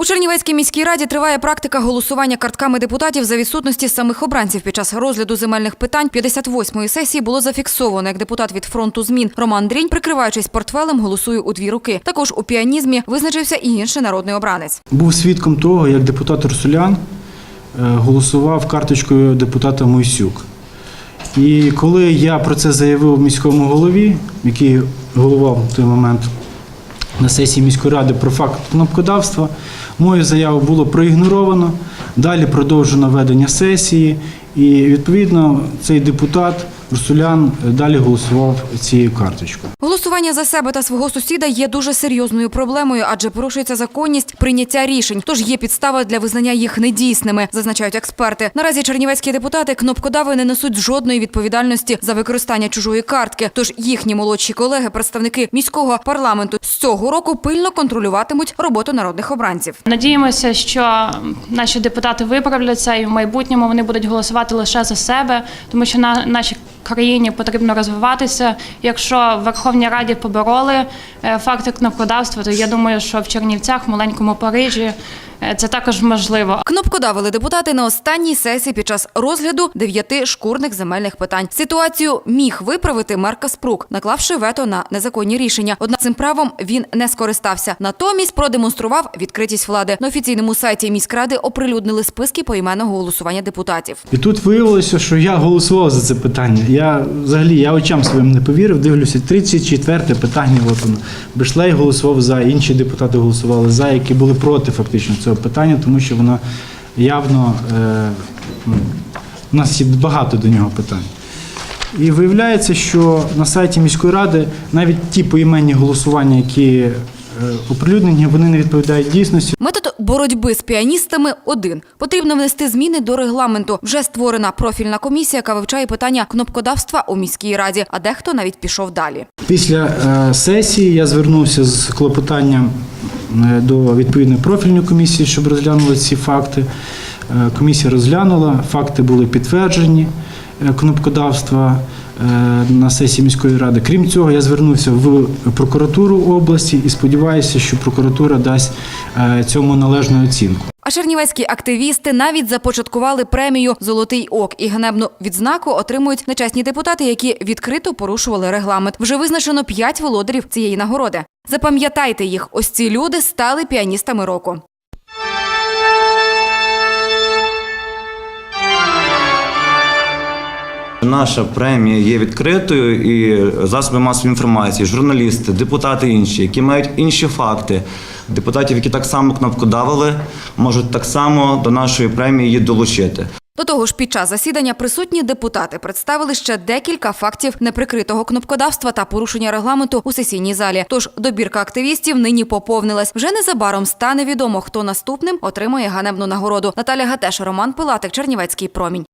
У Чернівецькій міській раді триває практика голосування картками депутатів за відсутності самих обранців. Під час розгляду земельних питань 58-ї сесії було зафіксовано, як депутат від фронту змін Роман Дрінь, прикриваючись портфелем, голосує у дві руки. Також у піанізмі визначився і інший народний обранець. Був свідком того, як депутат Русулян е, голосував карточкою депутата Мойсюк. І коли я про це заявив міському голові, який головував в той момент на сесії міської ради про факт кнопкодавства, мою заяву було проігноровано. Далі продовжено ведення сесії, і відповідно цей депутат Русулян е, далі голосував цією карточкою. Голосування за себе та свого сусіда є дуже серйозною проблемою, адже порушується законність прийняття рішень. Тож є підстава для визнання їх недійсними, зазначають експерти. Наразі чернівецькі депутати кнопкодави не несуть жодної відповідальності за використання чужої картки. Тож їхні молодші колеги, представники міського парламенту, з цього року пильно контролюватимуть роботу народних обранців. Надіємося, що наші депутати виправляться і в майбутньому вони будуть голосувати лише за себе, тому що на нашій країні потрібно розвиватися. Якщо в Верховній Раді побороли е, факти кнопкодавства, то я думаю, що в Чернівцях, маленькому Парижі це також можливо. Кнопкодавили депутати на останній сесії під час розгляду дев'яти шкурних земельних питань. Ситуацію міг виправити мер Каспрук, наклавши вето на незаконні рішення. Однак цим правом він не скористався. Натомість продемонстрував відкритість влади. На офіційному сайті міськради оприлюднили списки поіменного голосування депутатів. І тут виявилося, що я голосував за це питання. Я взагалі я очам своїм не повірив. Дивлюся, 34 питання. От воно. Бишлей голосував за, інші депутати голосували за, які були проти фактично цього питання, тому що воно явно е, у нас є багато до нього питань. І виявляється, що на сайті міської ради навіть ті поіменні голосування, які е, оприлюднені, вони не відповідають дійсності. Метод боротьби з піаністами один. Потрібно внести зміни до регламенту. Вже створена профільна комісія, яка вивчає питання кнопкодавства у міській раді, а дехто навіть пішов далі. Після е, сесії я звернувся з клопотанням до відповідної профільної комісії, щоб розглянули ці факти. Е, Комісія розглянула, факти були підтверджені е, кнопкодавства е, на сесії міської ради. Крім цього, я звернувся в прокуратуру області і сподіваюся, що прокуратура дасть е, цьому належну оцінку. А чернівецькі активісти навіть започаткували премію Золотий ок і ганебну відзнаку отримують нечесні депутати, які відкрито порушували регламент. Вже визначено п'ять володарів цієї нагороди. Запам'ятайте їх, ось ці люди стали піаністами року. Наша премія є відкритою, і засоби масової інформації, журналісти, депутати інші, які мають інші факти, депутатів, які так само кнопкодавили, можуть так само до нашої премії її долучити. До того ж, під час засідання присутні депутати представили ще декілька фактів неприкритого кнопкодавства та порушення регламенту у сесійній залі. Тож добірка активістів нині поповнилась. Вже незабаром стане відомо, хто наступним отримає ганебну нагороду. Наталя Гатеш, Роман Пилатик, Чернівецький промінь.